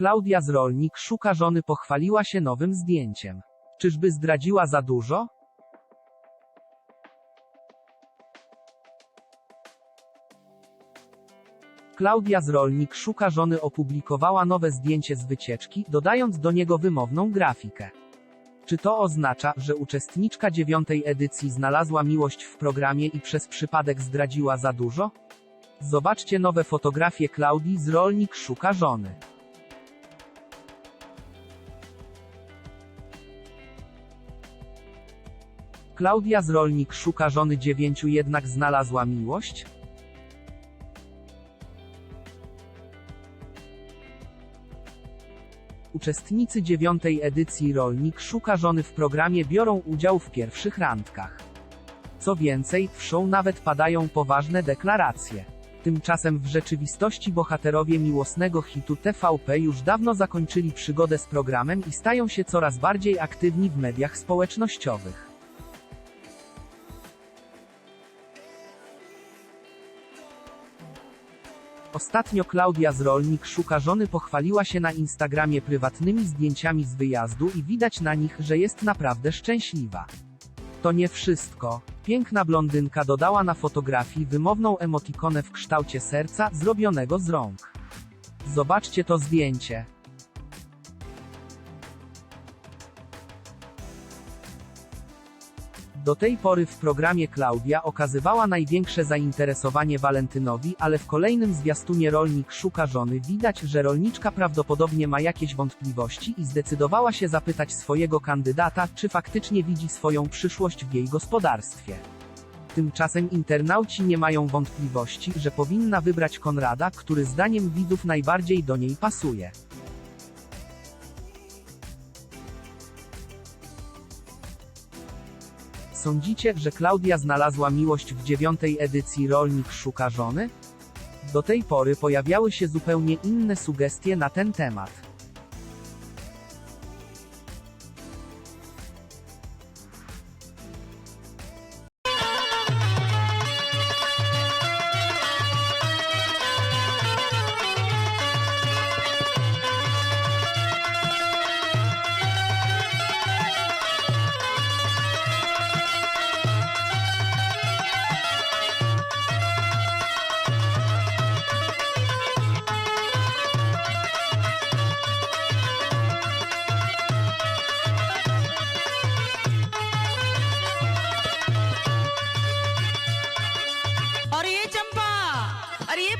Klaudia z Rolnik szuka żony pochwaliła się nowym zdjęciem. Czyżby zdradziła za dużo? Klaudia z Rolnik szuka żony opublikowała nowe zdjęcie z wycieczki, dodając do niego wymowną grafikę. Czy to oznacza, że uczestniczka dziewiątej edycji znalazła miłość w programie i przez przypadek zdradziła za dużo? Zobaczcie nowe fotografie Klaudii z Rolnik szuka żony. Klaudia z Rolnik szuka żony dziewięciu jednak znalazła miłość? Uczestnicy dziewiątej edycji Rolnik szuka żony w programie biorą udział w pierwszych randkach. Co więcej, w show nawet padają poważne deklaracje. Tymczasem w rzeczywistości bohaterowie miłosnego hitu TVP już dawno zakończyli przygodę z programem i stają się coraz bardziej aktywni w mediach społecznościowych. Ostatnio Klaudia z Rolnik szuka żony pochwaliła się na Instagramie prywatnymi zdjęciami z wyjazdu i widać na nich, że jest naprawdę szczęśliwa. To nie wszystko. Piękna blondynka dodała na fotografii wymowną emotikonę w kształcie serca, zrobionego z rąk. Zobaczcie to zdjęcie. Do tej pory w programie Klaudia okazywała największe zainteresowanie Walentynowi, ale w kolejnym zwiastunie rolnik szuka żony widać, że rolniczka prawdopodobnie ma jakieś wątpliwości i zdecydowała się zapytać swojego kandydata, czy faktycznie widzi swoją przyszłość w jej gospodarstwie. Tymczasem internauci nie mają wątpliwości, że powinna wybrać Konrada, który zdaniem widzów najbardziej do niej pasuje. Sądzicie, że Klaudia znalazła miłość w dziewiątej edycji Rolnik szuka żony? Do tej pory pojawiały się zupełnie inne sugestie na ten temat.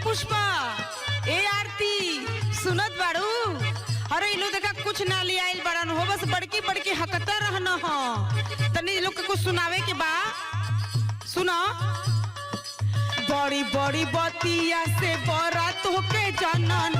Pushpa, ए आरती, सुनत बाड़ू। अरे इलो देखा कुछ ना लिया आइल बड़न, हो बस बड़की बड़की हकता रहना हो। तनी लोग के कुछ सुनावे के बा। सुनो। बड़ी बड़ी बतिया से बरात होके जननी